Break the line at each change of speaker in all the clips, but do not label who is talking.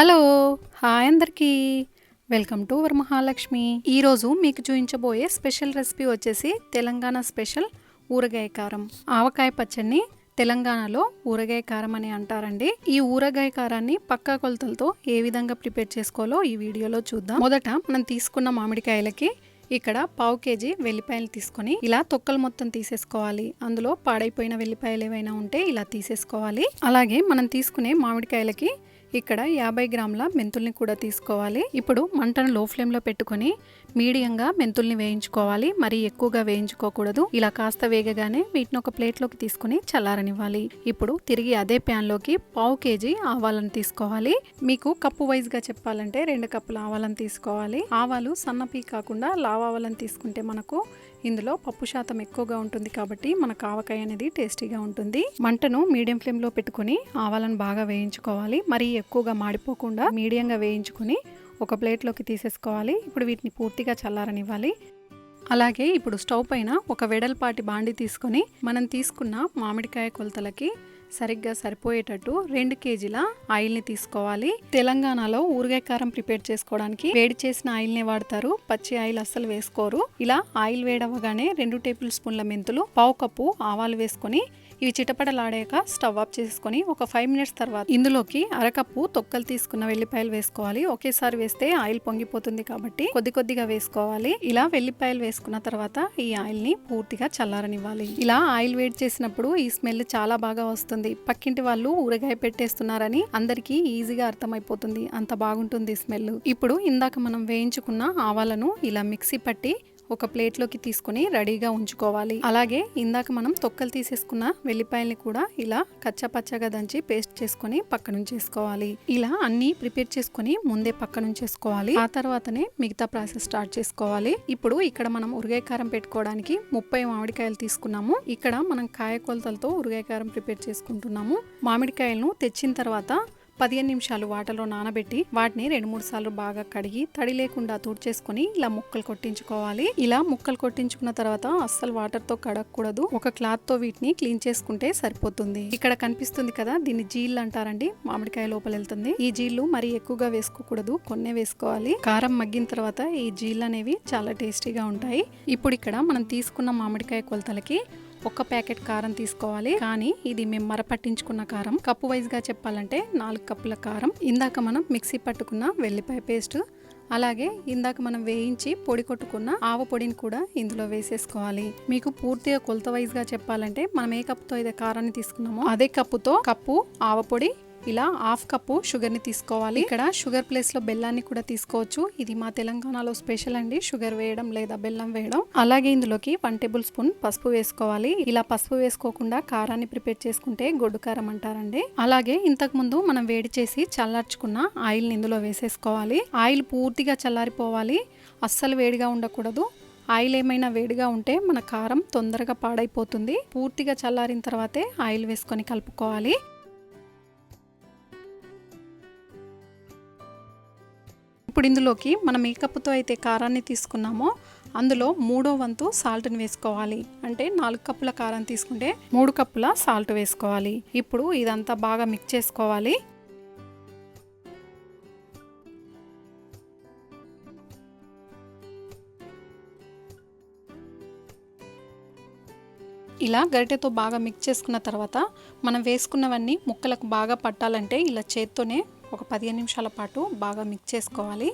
Hello hi అందరికీ. Welcome to Varamahalakshmi ఈరోజు మీకు చూపించబోయే స్పెషల్ రెసిపీ వచ్చేసి తెలంగాణ స్పెషల్ ఊరగాయ కారం. ఆవకాయ పచ్చడిని తెలంగాణలో ఊరగాయ కారం అని అంటారండి. ఈ ఊరగాయ కారాన్ని పక్కా కొలతలతో ఏ విధంగా ప్రిపేర్ చేసుకోవాలో ఈ వీడియోలో చూద్దాం. మొదట మనం తీసుకున్న మామిడికాయలకి ఇక్కడ పావు కేజీ వెల్లిపాయలు తీసుకొని ఇలా తొక్కలు మొత్తం తీసేసుకోవాలి. అందులో పాడైపోయిన వెల్లిపాయలు ఏవైనా ఉంటే ఇలా తీసేసుకోవాలి. అలాగే మనం తీసుకునే మామిడికాయలకి ఇక్కడ యాభై గ్రాముల మెంతుల్ని కూడా తీసుకోవాలి. ఇప్పుడు మంటను లో ఫ్లేమ్లో పెట్టుకొని మీడియంగా మెంతుల్ని వేయించుకోవాలి. మరి ఎక్కువగా వేయించుకోకూడదు. ఇలా కాస్త వేగగానే వీటిని ఒక ప్లేట్లోకి తీసుకుని చల్లారనివ్వాలి. ఇప్పుడు తిరిగి అదే ప్యాన్లోకి పావు కేజీ ఆవాలను తీసుకోవాలి. మీకు కప్పు వైజ్గా చెప్పాలంటే రెండు కప్పుల ఆవాలను తీసుకోవాలి. ఆవాలు సన్నపీ కాకుండా లావావాలను తీసుకుంటే మనకు ఇందులో పప్పు శాతం ఎక్కువగా ఉంటుంది కాబట్టి మనకు ఆవకాయ అనేది టేస్టీగా ఉంటుంది. మంటను మీడియం ఫ్లేమ్లో పెట్టుకుని ఆవాలను బాగా వేయించుకోవాలి. మరి ఎక్కువగా మాడిపోకుండా మీడియంగా వేయించుకుని ఒక ప్లేట్లోకి తీసేసుకోవాలి. ఇప్పుడు వీటిని పూర్తిగా చల్లారనివ్వాలి. అలాగే ఇప్పుడు స్టవ్ పైన ఒక వెడల్పాటి బాండి తీసుకొని మనం తీసుకున్న మామిడికాయ కొలతలకి సరిగ్గా సరిపోయేటట్టు రెండు కేజీల ఆయిల్ని తీసుకోవాలి. తెలంగాణలో ఊరగాయ కారం ప్రిపేర్ చేసుకోవడానికి వేడి చేసిన ఆయిల్నే వాడతారు. పచ్చి ఆయిల్ అస్సలు వేసుకోరు. ఇలా ఆయిల్ వేడవగానే రెండు టేబుల్ స్పూన్ల మెంతులు పావు కప్పు ఆవాలు వేసుకొని ఇవి చిటపటలాడాక స్టవ్ ఆఫ్ చేసుకొని ఒక ఫైవ్ మినిట్స్ తర్వాత ఇందులోకి అరకప్పు తొక్కలు తీసుకున్న వెల్లిపాయలు వేసుకోవాలి. ఒకేసారి వేస్తే ఆయిల్ పొంగిపోతుంది కాబట్టి కొద్ది కొద్దిగా వేసుకోవాలి. ఇలా వెల్లిపాయలు వేసుకున్న తర్వాత ఈ ఆయిల్ని పూర్తిగా చల్లారనివ్వాలి. ఇలా ఆయిల్ వేడి చేసినప్పుడు ఈ స్మెల్ చాలా బాగా వస్తుంది. పక్కింటి వాళ్ళు ఊరగాయ పెట్టేస్తున్నారని అందరికీ ఈజీగా అర్థమైపోతుంది. అంత బాగుంటుంది స్మెల్. ఇప్పుడు ఇందాక మనం వేయించుకున్న ఆవాలను ఇలా మిక్సీ పట్టి ఒక ప్లేట్లోకి తీసుకుని రెడీగా ఉంచుకోవాలి. అలాగే ఇందాక మనం తొక్కలు తీసేసుకున్న వెల్లిపాయల్ని కూడా ఇలా కచ్చా పచ్చగా దంచి పేస్ట్ చేసుకొని పక్కన చేసుకోవాలి. ఇలా అన్ని ప్రిపేర్ చేసుకొని ముందే పక్కనుంచేసుకోవాలి ఆ తర్వాతనే మిగతా ప్రాసెస్ స్టార్ట్ చేసుకోవాలి. ఇప్పుడు ఇక్కడ మనం ఉరగాయ కారం పెట్టుకోవడానికి ముప్పై మామిడికాయలు తీసుకున్నాము. ఇక్కడ మనం కాయ కొలతలతో ఉరగాయ కారం ప్రిపేర్ చేసుకుంటున్నాము. మామిడికాయలను తెచ్చిన తర్వాత పదిహేను నిమిషాలు వాటలో నానబెట్టి వాటిని రెండు మూడు సార్లు బాగా కడిగి తడి లేకుండా తుడిచేసుకొని ఇలా ముక్కలు కొట్టించుకోవాలి. ఇలా ముక్కలు కొట్టించుకున్న తర్వాత అస్సలు వాటర్తో కడగకూడదు. ఒక క్లాత్తో వీటిని క్లీన్ చేసుకుంటే సరిపోతుంది. ఇక్కడ కనిపిస్తుంది కదా దీన్ని జీళ్ళు అంటారండి. మామిడికాయ లోపల వెళ్తుంది. ఈ జీళ్ళు మరి ఎక్కువగా వేసుకోకూడదు. కొన్నే వేసుకోవాలి. కారం మగ్గిన తర్వాత ఈ జీళ్ళు అనేవి చాలా టేస్టీగా ఉంటాయి. ఇప్పుడు ఇక్కడ మనం తీసుకున్న మామిడికాయ కొలతలకి ఒక్క ప్యాకెట్ కారం తీసుకోవాలి. కానీ ఇది మేము మరపట్టించుకున్న కారం. కప్పు వైజ్గా చెప్పాలంటే నాలుగు కప్పుల కారం. ఇందాక మనం మిక్సీ పట్టుకున్న వెల్లిపాయ పేస్ట్ అలాగే ఇందాక మనం వేయించి పొడి కొట్టుకున్న ఆవ పొడిని కూడా ఇందులో వేసేసుకోవాలి. మీకు పూర్తిగా కొలత వైజ్గా చెప్పాలంటే మనం ఏ కప్పుతో అయితే కారాన్ని తీసుకున్నామో అదే కప్పుతో కప్పు ఆవ పొడి ఇలా హాఫ్ కప్పు షుగర్ని తీసుకోవాలి. ఇక్కడ షుగర్ ప్లేస్లో బెల్లాన్ని కూడా తీసుకోవచ్చు. ఇది మా తెలంగాణలో స్పెషల్ అండి. షుగర్ వేయడం లేదా బెల్లం వేయడం. అలాగే ఇందులోకి వన్ టేబుల్ స్పూన్ పసుపు వేసుకోవాలి. ఇలా పసుపు వేసుకోకుండా కారాన్ని ప్రిపేర్ చేసుకుంటే గొడ్డు కారం అంటారండి. అలాగే ఇంతకు ముందు మనం వేడి చేసి చల్లార్చుకున్న ఆయిల్ని ఇందులో వేసేసుకోవాలి. ఆయిల్ పూర్తిగా చల్లారిపోవాలి. అస్సలు వేడిగా ఉండకూడదు. ఆయిల్ ఏమైనా వేడిగా ఉంటే మన కారం తొందరగా పాడైపోతుంది. పూర్తిగా చల్లారిన తర్వాతే ఆయిల్ వేసుకొని కలుపుకోవాలి. ఇప్పుడు ఇందులోకి మనం ఏ కప్పుతో అయితే కారాన్ని తీసుకున్నామో అందులో మూడో వంతు సాల్ట్ని వేసుకోవాలి. అంటే నాలుగు కప్పుల కారం తీసుకుంటే మూడు కప్పుల సాల్ట్ వేసుకోవాలి. ఇప్పుడు ఇదంతా బాగా మిక్స్ చేసుకోవాలి. ఇలా గరిటెతో బాగా మిక్స్ చేసుకున్న తర్వాత మనం వేసుకున్నవన్నీ ముక్కలకు బాగా పట్టాలంటే ఇలా చేత్తోనే ఒక పదిహేను నిమిషాల పాటు బాగా మిక్స్ చేసుకోవాలి.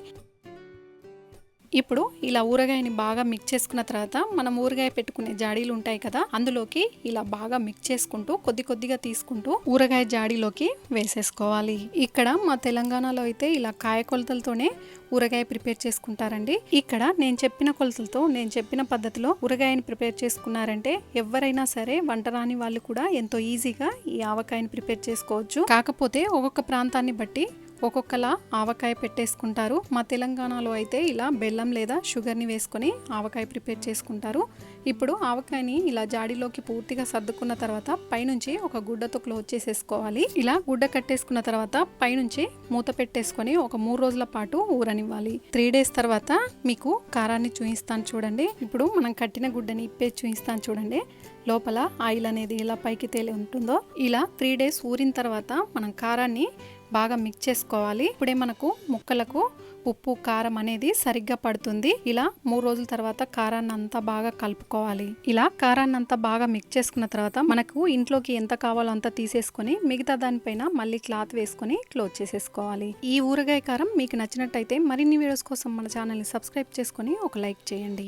ఇప్పుడు ఇలా ఊరగాయని బాగా మిక్స్ చేసుకున్న తర్వాత మనం ఊరగాయ పెట్టుకునే జాడీలు ఉంటాయి కదా అందులోకి ఇలా బాగా మిక్స్ చేసుకుంటూ కొద్ది కొద్దిగా తీసుకుంటూ ఊరగాయ జాడీలోకి వేసేసుకోవాలి. ఇక్కడ మా తెలంగాణలో అయితే ఇలా కాయ కొలతలతోనే ఊరగాయ ప్రిపేర్ చేసుకుంటారండి. ఇక్కడ నేను చెప్పిన కొలతలతో నేను చెప్పిన పద్ధతిలో ఊరగాయని ప్రిపేర్ చేసుకున్నారంటే ఎవరైనా సరే వంట రాని వాళ్ళు కూడా ఎంతో ఈజీగా ఈ ఆవకాయని ప్రిపేర్ చేసుకోవచ్చు. కాకపోతే ఒక్కొక్క ప్రాంతాన్ని బట్టి ఒక్కొక్కలా ఆవకాయ పెట్టేసుకుంటారు. మా తెలంగాణలో అయితే ఇలా బెల్లం లేదా షుగర్ని వేసుకొని ఆవకాయ ప్రిపేర్ చేసుకుంటారు. ఇప్పుడు ఆవకాయని ఇలా జాడీలోకి పూర్తిగా సర్దుకున్న తర్వాత పైనుంచి ఒక గుడ్డతో క్లోజ్ చేసేసుకోవాలి. ఇలా గుడ్డ కట్టేసుకున్న తర్వాత పైనుంచి మూత పెట్టేసుకొని ఒక మూడు రోజుల పాటు ఊరనివ్వాలి. త్రీ డేస్ తర్వాత మీకు కారాన్ని చూపిస్తాను చూడండి. ఇప్పుడు మనం కట్టిన గుడ్డని ఇప్పే చూపిస్తాను చూడండి. లోపల ఆయిల్ అనేది ఎలా పైకి తేలి ఉంటుందో. ఇలా త్రీ డేస్ ఊరిన తర్వాత మనం కారాన్ని బాగా మిక్స్ చేసుకోవాలి. ఇప్పుడే మనకు ముక్కలకు ఉప్పు కారం అనేది సరిగ్గా పడుతుంది. ఇలా మూడు రోజుల తర్వాత కారాన్ని అంతా బాగా కలుపుకోవాలి. ఇలా కారాన్ని అంతా బాగా మిక్స్ చేసుకున్న తర్వాత మనకు ఇంట్లోకి ఎంత కావాలో అంత తీసేసుకొని మిగతా దానిపైన మళ్ళీ క్లాత్ వేసుకొని క్లోజ్ చేసేసుకోవాలి. ఈ ఊరగాయ కారం మీకు నచ్చినట్టయితే మరిన్ని వీడియోస్ కోసం మన ఛానల్ని సబ్స్క్రైబ్ చేసుకొని ఒక లైక్ చేయండి.